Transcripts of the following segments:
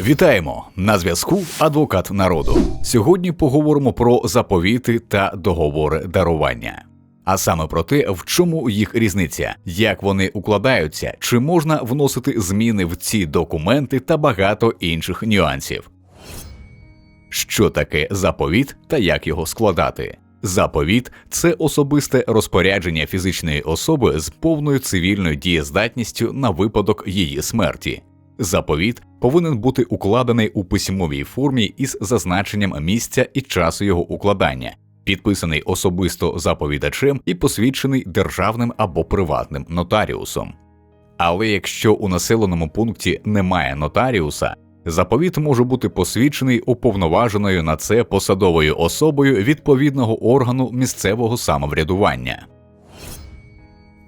Вітаємо на зв'язку адвокат народу. Сьогодні поговоримо про заповіти та договори дарування. А саме про те, в чому їх різниця, як вони укладаються, чи можна вносити зміни в ці документи та багато інших нюансів. Що таке заповіт та як його складати? Заповіт це особисте розпорядження фізичної особи з повною цивільною дієздатністю на випадок її смерті. Заповіт повинен бути укладений у письмовій формі із зазначенням місця і часу його укладання, підписаний особисто заповідачем і посвідчений державним або приватним нотаріусом. Але якщо у населеному пункті немає нотаріуса, заповіт може бути посвідчений уповноваженою на це посадовою особою відповідного органу місцевого самоврядування.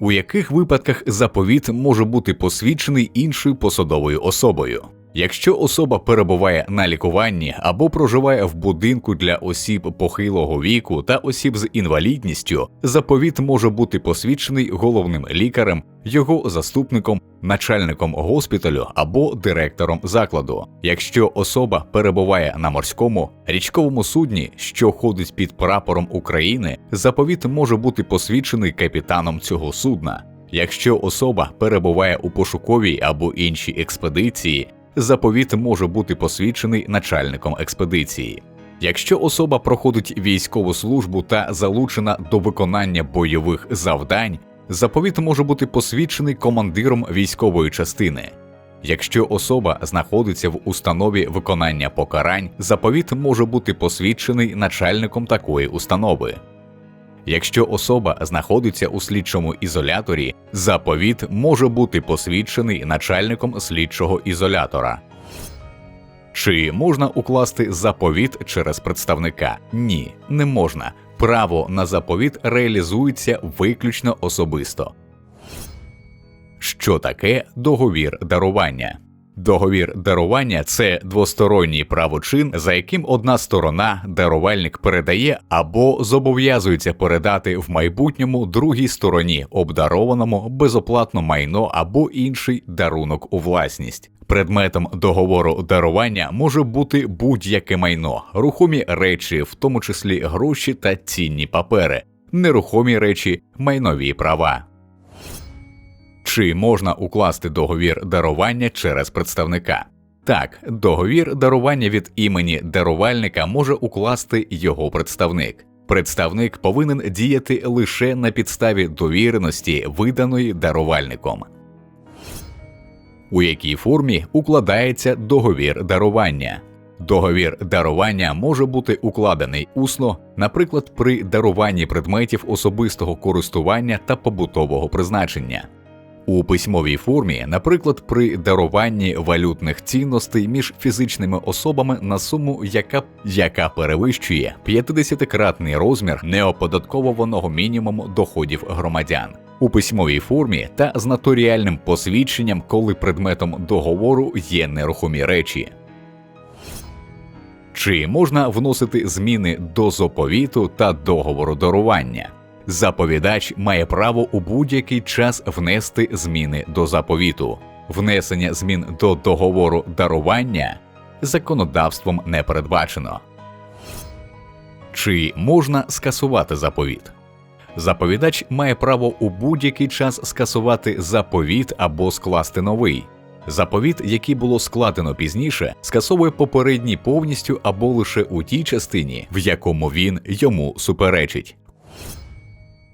У яких випадках заповіт може бути посвідчений іншою посадовою особою? Якщо особа перебуває на лікуванні або проживає в будинку для осіб похилого віку та осіб з інвалідністю, заповіт може бути посвідчений головним лікарем, його заступником, начальником госпіталю або директором закладу. Якщо особа перебуває на морському річковому судні, що ходить під прапором України, заповіт може бути посвідчений капітаном цього судна. Якщо особа перебуває у пошуковій або іншій експедиції, заповіт може бути посвідчений начальником експедиції. Якщо особа проходить військову службу та залучена до виконання бойових завдань, заповіт може бути посвідчений командиром військової частини. Якщо особа знаходиться в установі виконання покарань, заповіт може бути посвідчений начальником такої установи. Якщо особа знаходиться у слідчому ізоляторі, заповіт може бути посвідчений начальником слідчого ізолятора. Чи можна укласти заповіт через представника? Ні, не можна. Право на заповіт реалізується виключно особисто. Що таке договір дарування? Договір дарування це двосторонній правочин, за яким одна сторона дарувальник передає або зобов'язується передати в майбутньому другій стороні обдарованому безоплатно майно або інший дарунок у власність. Предметом договору дарування може бути будь-яке майно, рухомі речі, в тому числі гроші та цінні папери, нерухомі речі, майнові права. Чи можна укласти договір дарування через представника? Так, договір дарування від імені дарувальника може укласти його представник. Представник повинен діяти лише на підставі довіреності, виданої дарувальником. У якій формі укладається договір дарування? Договір дарування може бути укладений усно, наприклад, при даруванні предметів особистого користування та побутового призначення у письмовій формі, наприклад, при даруванні валютних цінностей між фізичними особами на суму, яка яка перевищує 50-кратний розмір неоподатковуваного мінімуму доходів громадян. У письмовій формі та з нотаріальним посвідченням, коли предметом договору є нерухомі речі. Чи можна вносити зміни до заповіту та договору дарування? Заповідач має право у будь-який час внести зміни до заповіту. Внесення змін до договору дарування законодавством не передбачено. Чи можна скасувати заповіт? Заповідач має право у будь-який час скасувати заповіт або скласти новий. Заповіт, який було складено пізніше, скасовує попередній повністю або лише у тій частині, в якому він йому суперечить.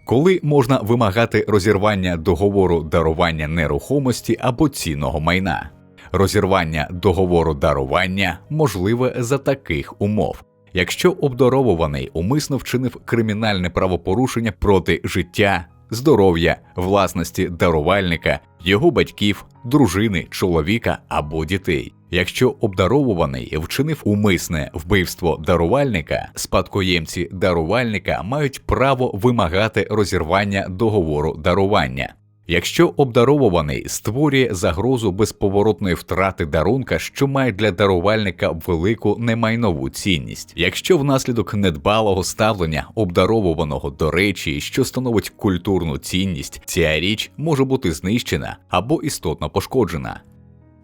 Коли можна вимагати розірвання договору дарування нерухомості або цінного майна? Розірвання договору дарування можливе за таких умов. Якщо обдаровуваний умисно вчинив кримінальне правопорушення проти життя, здоров'я, власності дарувальника, його батьків, дружини, чоловіка або дітей. Якщо обдаровуваний вчинив умисне вбивство дарувальника, спадкоємці дарувальника мають право вимагати розірвання договору дарування. Якщо обдаровуваний створює загрозу безповоротної втрати дарунка, що має для дарувальника велику немайнову цінність, якщо внаслідок недбалого ставлення обдаровуваного до речі, що становить культурну цінність, ця річ може бути знищена або істотно пошкоджена.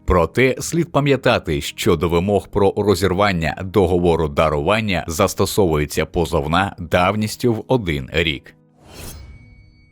Проте слід пам'ятати, що до вимог про розірвання договору дарування застосовується позовна давністю в один рік.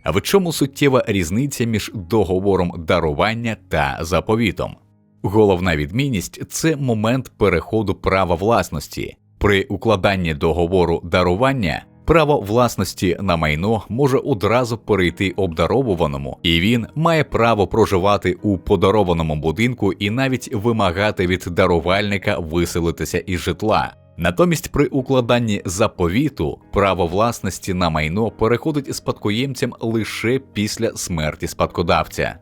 А в чому суттєва різниця між договором дарування та заповітом? Головна відмінність це момент переходу права власності. При укладанні договору дарування право власності на майно може одразу перейти обдаровуваному, і він має право проживати у подарованому будинку і навіть вимагати від дарувальника виселитися із житла. Натомість при укладанні заповіту право власності на майно переходить спадкоємцям лише після смерті спадкодавця.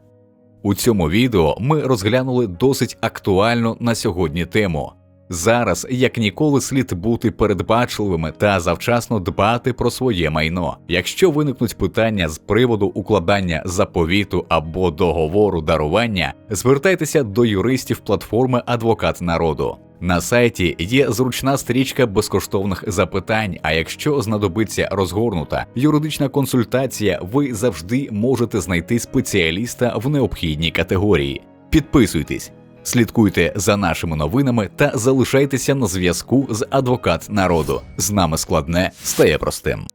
У цьому відео ми розглянули досить актуальну на сьогодні тему. Зараз, як ніколи, слід бути передбачливими та завчасно дбати про своє майно. Якщо виникнуть питання з приводу укладання заповіту або договору дарування, звертайтеся до юристів платформи Адвокат народу. На сайті є зручна стрічка безкоштовних запитань. А якщо знадобиться розгорнута юридична консультація, ви завжди можете знайти спеціаліста в необхідній категорії. Підписуйтесь, слідкуйте за нашими новинами та залишайтеся на зв'язку з адвокат народу. З нами складне стає простим.